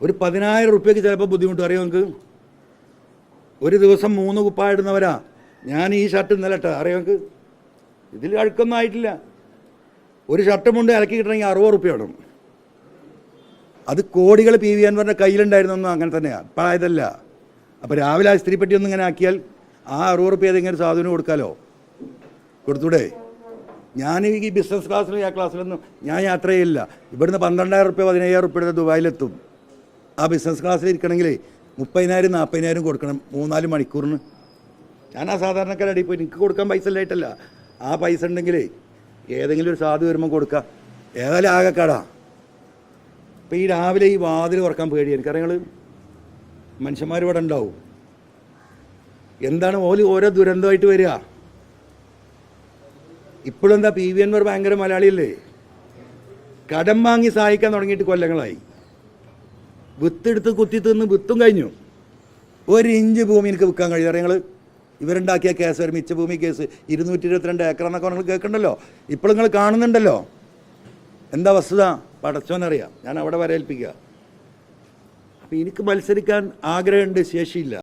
ഒരു പതിനായിരം റുപ്യക്ക് ചിലപ്പോൾ ബുദ്ധിമുട്ട്. അറിയോ നിങ്ങൾക്ക് ഒരു ദിവസം മൂന്ന് കുപ്പായിടുന്നവരാ. ഞാൻ ഈ ഷർട്ട് ഇന്നലെ ഇട്ട അറിയോ നിങ്ങൾക്ക് ഇതിൽ അഴുക്കൊന്നും ആയിട്ടില്ല. ഒരു ഷർട്ട് മുണ്ട് ഇറക്കി കിട്ടണമെങ്കിൽ അറുപത് റുപ്യ ഇടണം അത് കോടികൾ പി വി അൻവറിന്റെ കയ്യിലുണ്ടായിരുന്നൊന്നും അങ്ങനെ തന്നെയാണ് ഇപ്പോഴായതല്ല അപ്പോൾ രാവിലെ ആ സ്ത്രീപ്പെട്ടി ഒന്നും ഇങ്ങനെ ആക്കിയാൽ ആ അറുപത് റുപ്യ ഏതെങ്കിലും സാധനം കൊടുക്കാലോ? കൊടുത്തൂടെ? ഞാൻ ഈ ബിസിനസ് ക്ലാസ്സിലും ആ ക്ലാസ്സിലൊന്നും ഞാൻ യാത്ര ചെയ്യില്ല. ഇവിടുന്ന് പന്ത്രണ്ടായിരം റുപ്യ പതിനയ്യായിരം റുപ്യയുടെ ദുബായിലെത്തും. ആ ബിസിനസ് ക്ലാസ്സിൽ ഇരിക്കണമെങ്കിൽ മുപ്പതിനായിരം നാൽപ്പതിനായിരം കൊടുക്കണം മൂന്നാൽ മണിക്കൂറിന്. ഞാൻ ആ സാധാരണക്കാരടി പോയി എനിക്ക് കൊടുക്കാൻ പൈസ ഇല്ലായിട്ടല്ല. ആ പൈസ ഉണ്ടെങ്കിൽ ഏതെങ്കിലും ഒരു സാധു വരുമ്പോൾ കൊടുക്കാം. ഏതായാലും ആകെക്കാടാ. ഇപ്പം ഈ രാവിലെ ഈ വാതിൽ തുറക്കാൻ പേടി കാരണം മനുഷ്യന്മാർ ഇവിടെ ഉണ്ടാവും. എന്താണ് ഓൽ ഓരോ ദുരന്തമായിട്ട് വരിക? ഇപ്പോഴെന്താ പി വി എൻവർ ഭയങ്കര മലയാളിയല്ലേ? കടം വാങ്ങി സഹായിക്കാൻ തുടങ്ങിയിട്ട് കൊല്ലങ്ങളായി. വിത്തെടുത്ത് കുത്തി തിന്ന് വിത്തും കഴിഞ്ഞു. ഒരു ഇഞ്ച് ഭൂമി എനിക്ക് വിൽക്കാൻ കഴിയും. നിങ്ങൾ ഇവരുണ്ടാക്കിയ കേസ് ഒരു മിച്ച ഭൂമി കേസ് ഇരുന്നൂറ്റി ഇരുപത്തിരണ്ട് ഏക്കർ എന്നൊക്കെ നിങ്ങൾ കേൾക്കണ്ടല്ലോ? ഇപ്പോൾ നിങ്ങൾ കാണുന്നുണ്ടല്ലോ? എന്താ വസ്തുത? പടച്ചോനറിയാം. ഞാൻ അവിടെ വരേൽപ്പിക്കുക. അപ്പം എനിക്ക് മത്സരിക്കാൻ ആഗ്രഹമുണ്ട് ശേഷിയില്ല.